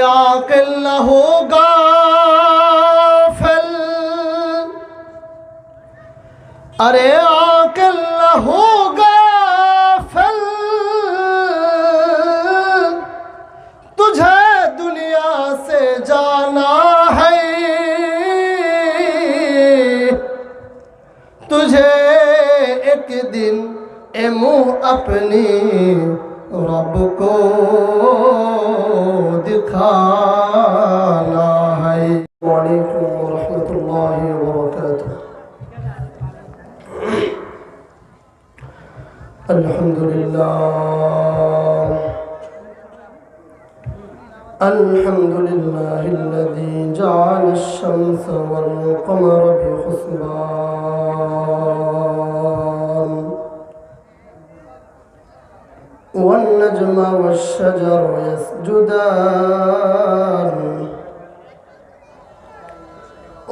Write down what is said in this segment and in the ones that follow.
आकिल होगा अरे आकल होगा, फल। तुझे दुनिया से जाना है। तुझे एक दिन ए मुँह अपनी रब को दिखाना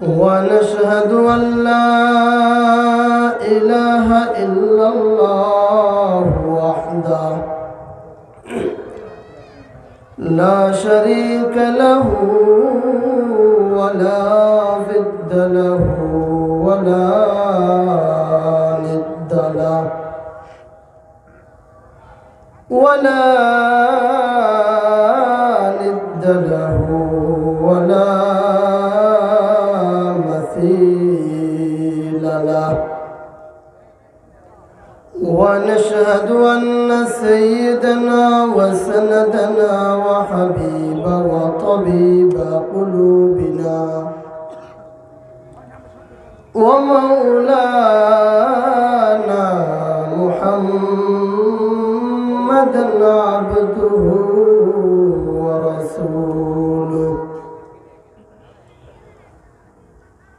ونشهد أن لا إله إلا الله وحده لا شريك له ولا ضد له ولا ند له ولا ند له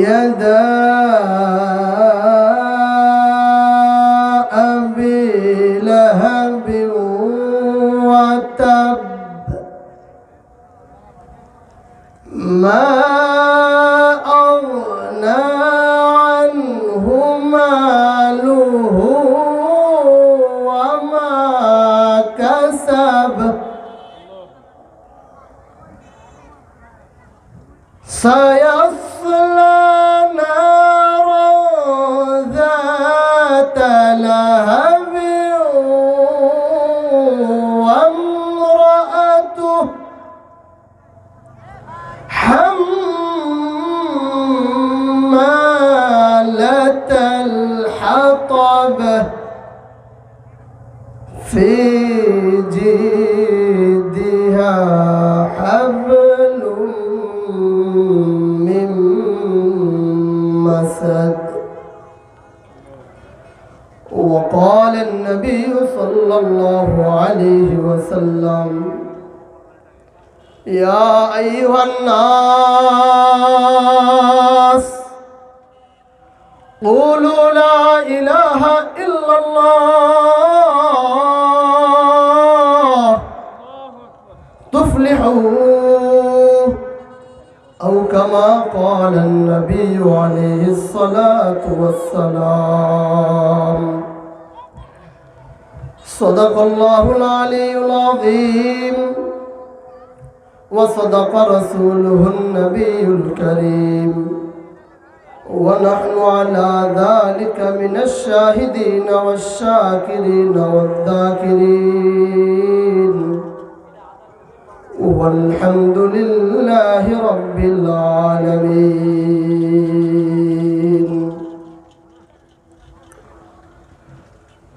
يدا أبي لهب وتب ما أغنى عنه ماله وما كسب سيصلى من مسد. وقال النبي صلى الله عليه وسلم يا أيها الناس أو كما قال النبي عليه الصلاة والسلام. صدق الله العلي العظيم. وصدق رسوله النبي الكريم. ونحن على ذلك من الشاهدين والشاكرين والذاكرين. والحمد لله رب العالمين.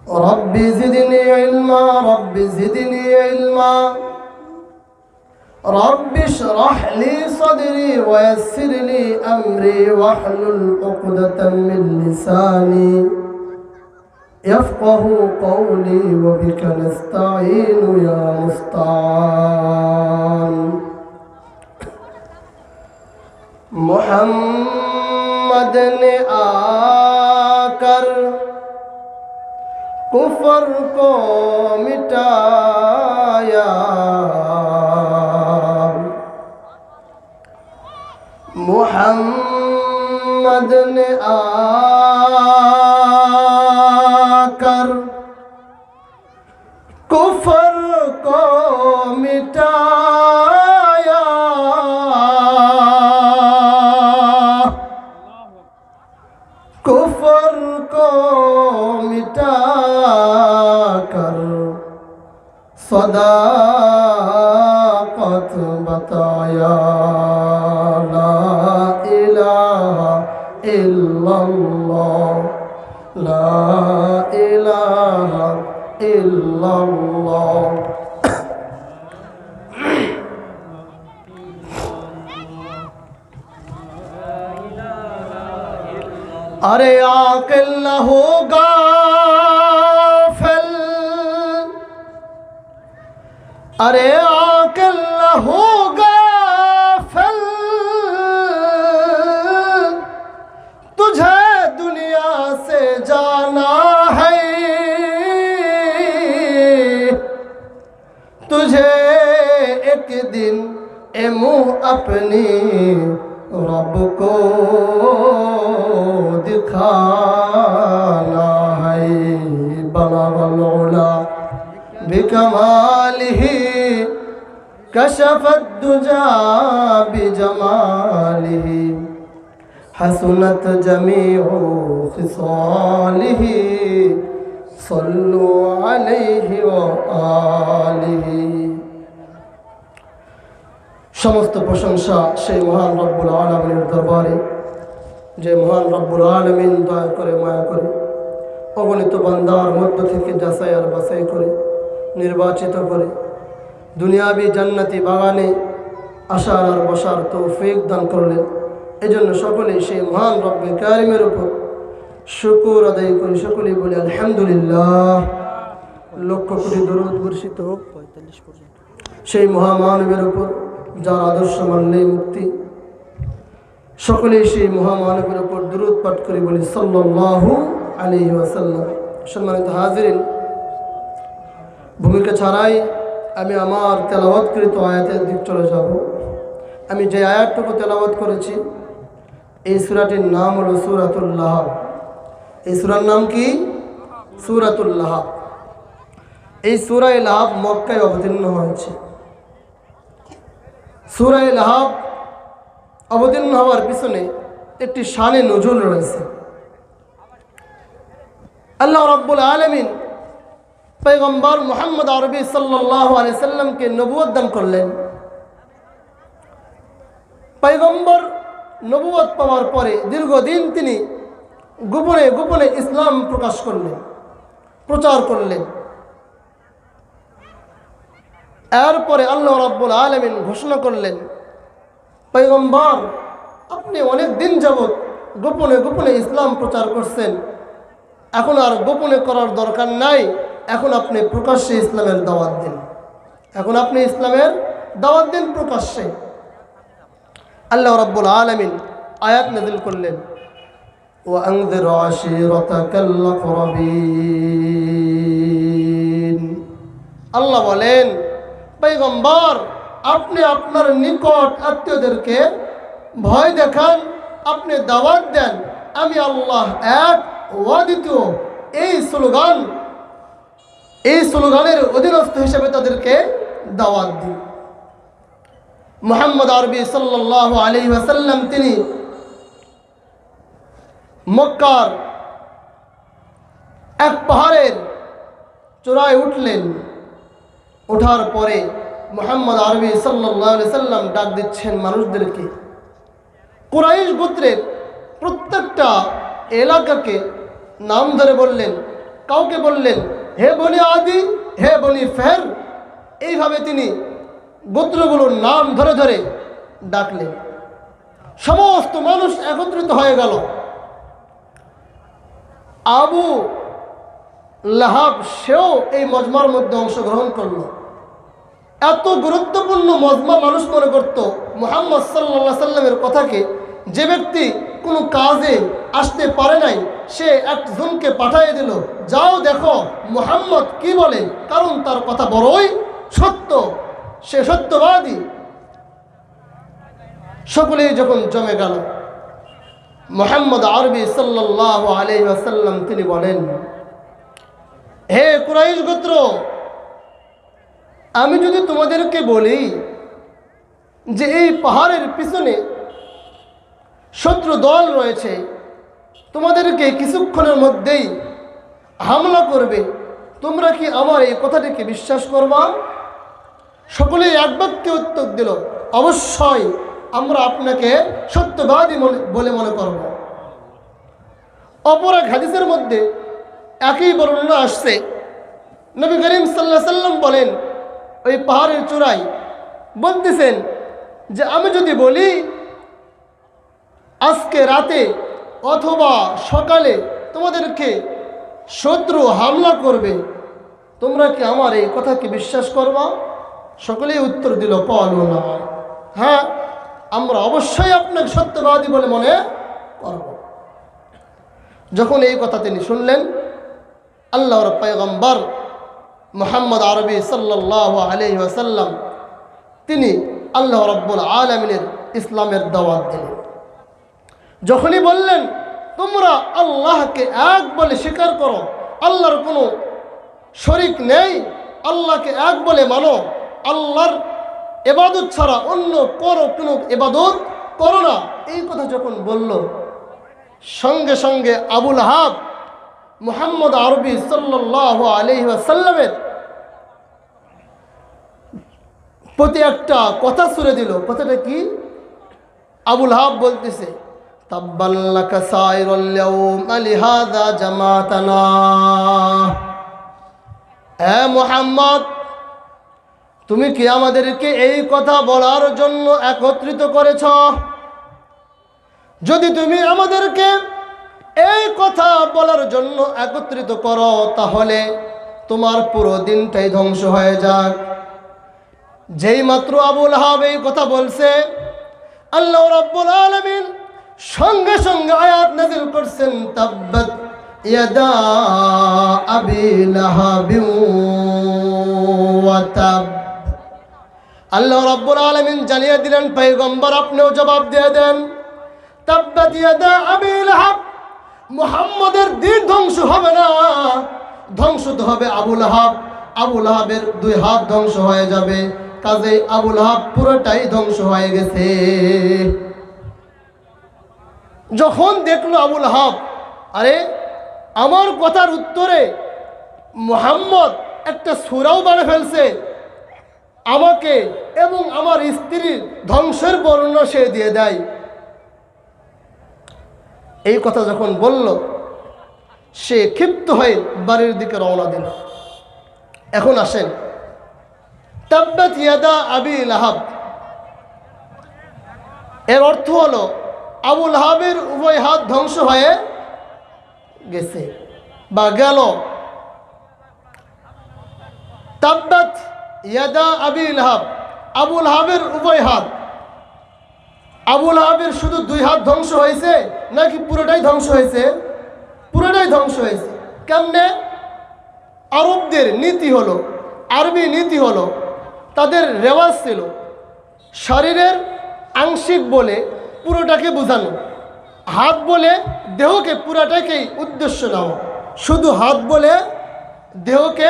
رب زدني علما رب زدني علما. رب اشرح لي صدري ويسر لي أمري واحلل عقدة من لساني. يفقه قولي وبك نستعين يا مستعان محمد نے آ کر کفر کو مٹایا محمد نے آ کفر کو مٹا کر صداقت بتایا لا الہ الا اللہ لا الہ الا اللہ अरे आकिल होगा फल। अरे आकिल होगा फल। तुझे दुनिया से जाना है। तुझे एक दिन ए मुँह अपनी रब को दिखाना है बलगलोला बिकमालिह कशफ दुजा बिजमालिह हसनत जमीउ खिसालिह सल्लु अलैहि व आलिहि সমস্ত প্রশংসা সেই মহান রব্বুল আলমিনের দরবারে। যে মহান রব্বুল আলমিন দয়া করে, মায়া করে, অগণিত বান্দার মধ্য থেকে যাচাই আর বাছাই করে, নির্বাচিত করে, দুনিয়াবি জান্নাতি বাগানে আসার আর বসার তৌফিক দান করলেন। এজন্য সকলেই সেই মহান রব্বে কারিমের উপর শুকুর আদায় করি। সকলেই বলি, আলহামদুলিল্লাহ। লক্ষ কোটি দরুদ বর্ষিত হোক সেই মহামানবের উপর যার আদর্শ মানলে মুক্তি। সকলেই সেই মহামানবের উপর দূরত পাঠ করে বলি সাল্লাহু আলী ওয়াসাল্লাম। সম্মানিত হাজিরিন, ভূমিকা ছাড়াই আমি আমার তেলাওয়াতকৃত আয়াতের দিক চলে যাব। আমি যে আয়াতটুকু তেলাওয়াত করেছি, এই সুরাটির নাম হলো সুরাতুল্লাহ এই সুরার নাম কি? সুরাতুল্লাহ এই সুরাই লাভ মক্কায় অবতীর্ণ হয়েছে। সুরাই লাহাব অবতীর্ণ হওয়ার পিছনে একটি শানে নজরুল রয়েছে। আল্লাহ রব্বুল আলমিন পেগম্বর মোহাম্মদ আরবি সাল্লাহ আলিয়াল্লামকে নবুয় দান করলেন। পৈগম্বর নবুয়ত পাওয়ার পরে দীর্ঘদিন তিনি গোপনে গোপনে ইসলাম প্রকাশ করলেন, প্রচার করলেন। এরপরে আল্লাহ রাব্বুল আলমিন ঘোষণা করলেন পৈগম্বর আপনি অনেক দিন যাবৎ গোপনে গোপনে ইসলাম প্রচার করছেন এখন আর গোপনে করার দরকার নাই এখন আপনি প্রকাশ্যে ইসলামের দাওয়াত দিন এখন আপনি ইসলামের দাওয়াত দিন প্রকাশ্যে আল্লাহ রাব্বুল আলমিন আয়াত নাজিল করলেন وأنذر عشيرتك الأقربين আল্লাহ বলেন পৈগম্বর আপনি আপনার নিকট আত্মীয়দেরকে ভয় দেখান, আপনি দাওয়াত দেন। আমি আল্লাহ এক ওয়াদিত এই স্লোগান, এই স্লোগানের অধীনস্থ হিসেবে তাদেরকে দাওয়াত দিই। মোহাম্মদ আরবি সাল্লাহ আলী ওয়াসাল্লাম, তিনি মক্কার এক পাহাড়ের চূড়ায় উঠলেন। ওঠার পরে মোহাম্মদ আরবি সাল্লাহ সাল্লাম ডাক দিচ্ছেন মানুষদেরকে। কুরাইশ গোত্রের প্রত্যেকটা এলাকাকে নাম ধরে বললেন, কাউকে বললেন, হে বনি আদি, হে বনি ফের এইভাবে তিনি গোত্রগুলোর নাম ধরে ধরে ডাকলেন। সমস্ত মানুষ একত্রিত হয়ে গেল। আবু লাহাব, সেও এই মজমার মধ্যে অংশগ্রহণ করল। এত গুরুত্বপূর্ণ মজমা মানুষ মনে করত, মোহাম্মদ সাল্লা সাল্লামের কথাকে যে ব্যক্তি কোনো কাজে আসতে পারে নাই, সে একজনকে পাঠিয়ে দিল, যাও দেখো মোহাম্মদ কি বলে, কারণ তার কথা বড়ই সত্য, সে সত্যবাদী। সকলেই যখন জমে গেল, মোহাম্মদ আরবি সাল্লাহ আলি আসাল্লাম তিনি বলেন হে কুরাইশ গোত্র, আমি যদি তোমাদেরকে বলি যে এই পাহাড়ের পিছনে শত্রু দল রয়েছে, তোমাদেরকে কিছুক্ষণের মধ্যেই হামলা করবে, তোমরা কি আমার এই কথাটিকে বিশ্বাস করবা? সকলেই এক বাক্যে উত্তর দিল, অবশ্যই আমরা আপনাকে সত্যবাদী বলে মনে করব। অপরাধ হাদিসের মধ্যে একই বর্ণনা আসছে। নবী করিম সাল্লাহ সাল্লাম বলেন, ওই পাহাড়ের চূড়ায় বলতেছেন যে, আমি যদি বলি, আজকে রাতে অথবা সকালে তোমাদেরকে শত্রু হামলা করবে, তোমরা কি আমার এই কথা কি বিশ্বাস করবা? সকলেই উত্তর দিল, পালো না। হ্যাঁ আমরা অবশ্যই আপনাকে সত্যবাদী বলে মনে করব। যখন এই কথা তিনি শুনলেন আল্লাহর পয়গম্বর মোহাম্মদ আরবি সাল্লাহ আলহি ওয়াসাল্লাম, তিনি আল্লাহ রব্বুল আলমিনের ইসলামের দাওয়াত দিলেন। যখনই বললেন, তোমরা আল্লাহকে এক বলে স্বীকার করো, আল্লাহর কোনো শরিক নেই, আল্লাহকে এক বলে মানো, আল্লাহর এবাদত ছাড়া অন্য করো কোনো এবাদত করো না। এই কথা যখন বলল, সঙ্গে সঙ্গে আবুল হাব মুহাম্মদ আরবি সাল্লাহ আলহিসাল্লামের প্রতি একটা কথা শুনে দিল। কথাটা কি? আবুল হাব বলতেছে আলিহাদা মুহাম্মদ, তুমি কি আমাদেরকে এই কথা বলার জন্য একত্রিত করেছ? যদি তুমি আমাদেরকে কথা বলার জন্য একত্রিত করো, তাহলে তোমার পুরো দিনটাই ধ্বংস হয়ে যাক। যেই মাত্র আবুল হাব এই কথা বলছে, আল্লাহ রাব্বুল আলামিন সঙ্গে সঙ্গে আয়াত নাজিল করছেন, তাব্বাত ইয়াদা আবি লাহাবিন ওয়া তাব। আল্লাহ রাব্বুল আলামিন জানিয়ে দিলেন, পয়গম্বর, আপনিও জবাব দিয়ে দেন, তাব্বাত ইয়াদা আবি লাহাব। মুহাম্মাদের দিন ধ্বংস হবে না। ধ্বংস তো হবে আবুল হাব আবুল হাবের দুই হাত ধ্বংস হয়ে যাবে। কাজে আবুল হাব পুরোটাই ধ্বংস হয়ে গেছে। যখন দেখল আবুল হাব আরে, আমার কথার উত্তরে মোহাম্মদ একটা সুরাও বাড়ে ফেলছে। আমাকে এবং আমার স্ত্রীর ধ্বংসের বর্ণনা সে দিয়ে দেয়। এই কথা যখন বলল, সে ক্ষিপ্ত হয়ে বাড়ির দিকে রওনা দিল। এখন আসেন। তাব্বাত ইয়াদা আবি লাহাব। এর অর্থ হলো আবুল হাবের উভয় হাত ধ্বংস হয়ে গেছে বা গেল। তাব্বাত ইয়াদা আবি লাহাব আবুল হাবের উভয় হাত আবুল আহাবের শুধু দুই হাত ধ্বংস হয়েছে নাকি পুরোটাই ধ্বংস হয়েছে? পুরোটাই ধ্বংস হয়েছে। কেমনে? আরবদের নীতি হলো, আরবি নীতি হলো, তাদের রেওয়াজ ছিল শরীরের আংশিক বলে পুরোটাকে বোঝানো। হাত বলে দেহকে পুরাটাকেই উদ্দেশ্য নেওয়া। শুধু হাত বলে দেহকে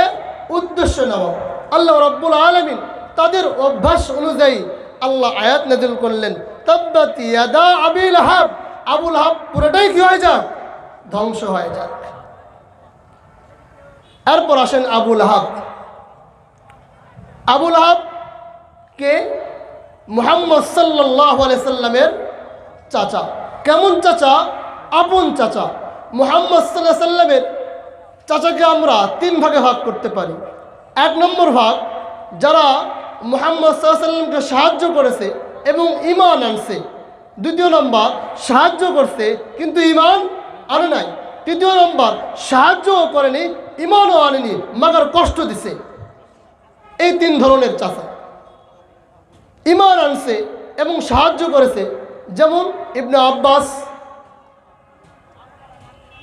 উদ্দেশ্য নেওয়া। আল্লাহ রব্বুল আলমিন তাদের অভ্যাস অনুযায়ী আল্লাহ আয়াত নাজিল করলেন। তাব্বাত ইয়াদা আবিল হাব। পুরোটাই কি হয়ে যাক? ধ্বংস হয়ে যাক। এরপর আসেন আবুল হাব। আবুল হাব কে? মুহাম্মদ সাল্লাহ সাল্লামের চাচা। কেমন চাচা? আপন চাচা। মুহাম্মদ সাল্লাহ সাল্লামের চাচাকে আমরা তিন ভাগে ভাগ করতে পারি। এক নম্বর ভাগ, যারা মুহাম্মদ সাল্লাহ সাল্লামকে সাহায্য করেছে এবং ইমান আনছে। দ্বিতীয় নম্বর, সাহায্য করছে, কিন্তু ইমান আনে নাই। তৃতীয় নম্বর, সাহায্যও করেনি ইমানও আনেনি, মাগার কষ্ট দিছে। এই তিন ধরনের চাচা। ইমান আনছে এবং সাহায্য করেছে, যেমন ইবনে আব্বাস।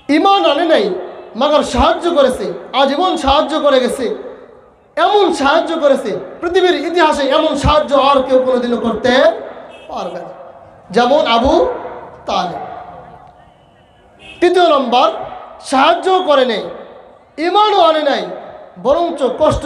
ইমান আনে নাই, মাগার সাহায্য করেছে, আজীবন সাহায্য করে গেছে। এমন সাহায্য করেছে। পৃথিবীর ইতিহাসে এমন সাহায্য আর কেউ কোনোদিনও করতে পারবে না। যেমন আবু তালে তৃতীয় নম্বর সাহায্য করে নেই, ইমানও আনে নাই, বরঞ্চ কষ্ট